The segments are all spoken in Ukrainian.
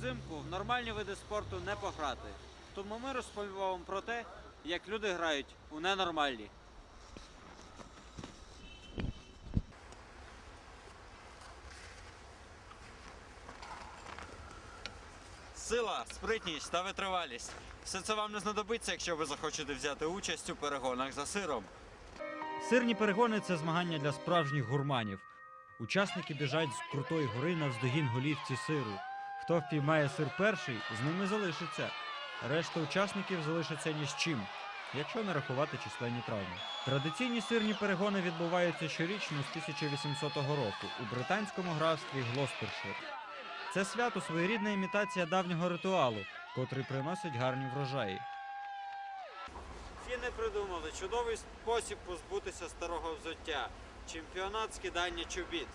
взимку в нормальні види спорту не пограти. Тому ми розповімо вам про те, як люди грають у ненормальні. Сила, спритність та витривалість. Все це вам не знадобиться, якщо ви захочете взяти участь у перегонах за сиром. Сирні перегони це змагання для справжніх гурманів. Учасники біжать з крутої гори навздогін голівці сиру. Хто впіймає сир перший, з ними залишиться. Решта учасників залишаться ні з чим, якщо не рахувати численні травми. Традиційні сирні перегони відбуваються щорічно з 1800 року у британському графстві Глостершир. Це свято своєрідна імітація давнього ритуалу, котрий приносить гарні врожаї. Фіни придумали чудовий спосіб позбутися старого взуття. Чемпіонат скидання чобіт.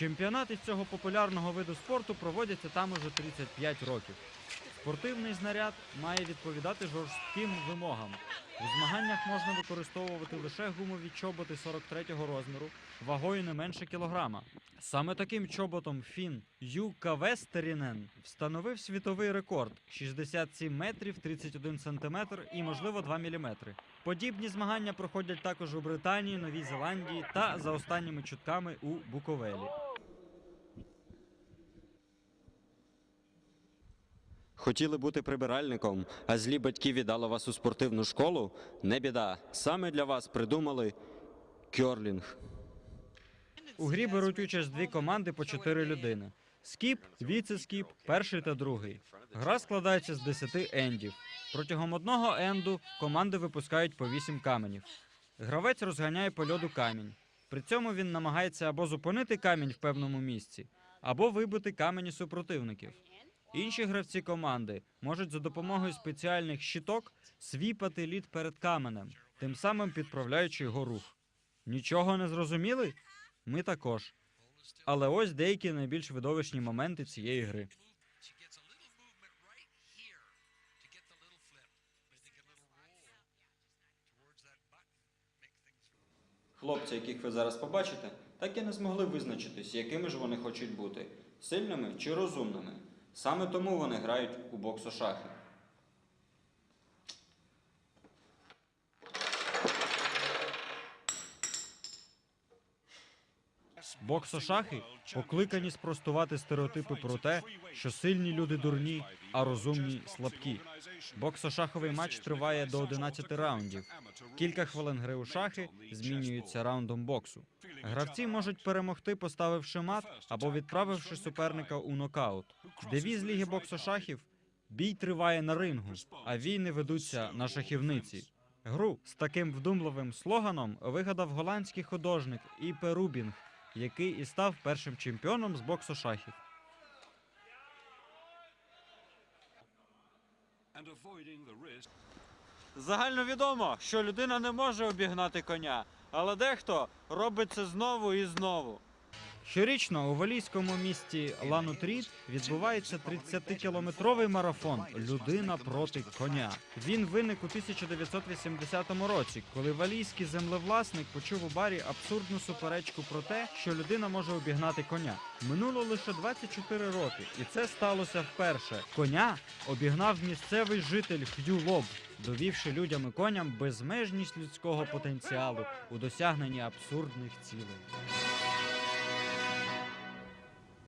Чемпіонати цього популярного виду спорту проводяться там уже 35 років. Спортивний знаряд має відповідати жорстким вимогам. У змаганнях можна використовувати лише гумові чоботи 43-го розміру, вагою не менше кілограма. Саме таким чоботом фін Юка Вестерінен встановив світовий рекорд 67 метрів 31 сантиметр і, можливо, 2 міліметри. Подібні змагання проходять також у Британії, Новій Зеландії та за останніми чутками у Буковелі. Хотіли бути прибиральником, а злі батьки віддали вас у спортивну школу? Не біда. Саме для вас придумали кьорлінг. У грі беруть участь дві команди по чотири людини: скіп, віце-скіп, перший та другий. Гра складається з 10 ендів. Протягом одного енду команди випускають по 8 каменів. Гравець розганяє по льоду камінь. При цьому він намагається або зупинити камінь в певному місці, або вибити камені супротивників. Інші гравці команди можуть за допомогою спеціальних щиток свіпати лід перед каменем, тим самим підправляючи його рух. Нічого не зрозуміли? Ми також. Але ось деякі найбільш видовищні моменти цієї гри. Хлопці, яких ви зараз побачите, так і не змогли визначитись, якими ж вони хочуть бути сильними чи розумними. Саме тому вони грають у боксошахи. Боксошахи покликані спростувати стереотипи про те, що сильні люди дурні, а розумні слабкі. Боксошаховий матч триває до 11 раундів. Кілька хвилин гри у шахи змінюються раундом боксу. Гравці можуть перемогти, поставивши мат або відправивши суперника у нокаут. Девіз ліги боксошахів бій триває на рингу, а війни ведуться на шахівниці. Гру з таким вдумливим слоганом вигадав голландський художник Іпе Рубінг, який і став першим чемпіоном з боксу шахів. Загально Загальновідомо, що людина не може обігнати коня, але дехто робить це знову і знову. Щорічно у валійському місті Ланутріт відбувається 30-кілометровий марафон Людина проти коня. Він виник у 1980 році, коли валійський землевласник почув у барі абсурдну суперечку про те, що людина може обігнати коня. Минуло лише 24 роки, і це сталося вперше. Коня обігнав місцевий житель Х'ю Лоб, довівши людям і коням безмежність людського потенціалу у досягненні абсурдних цілей.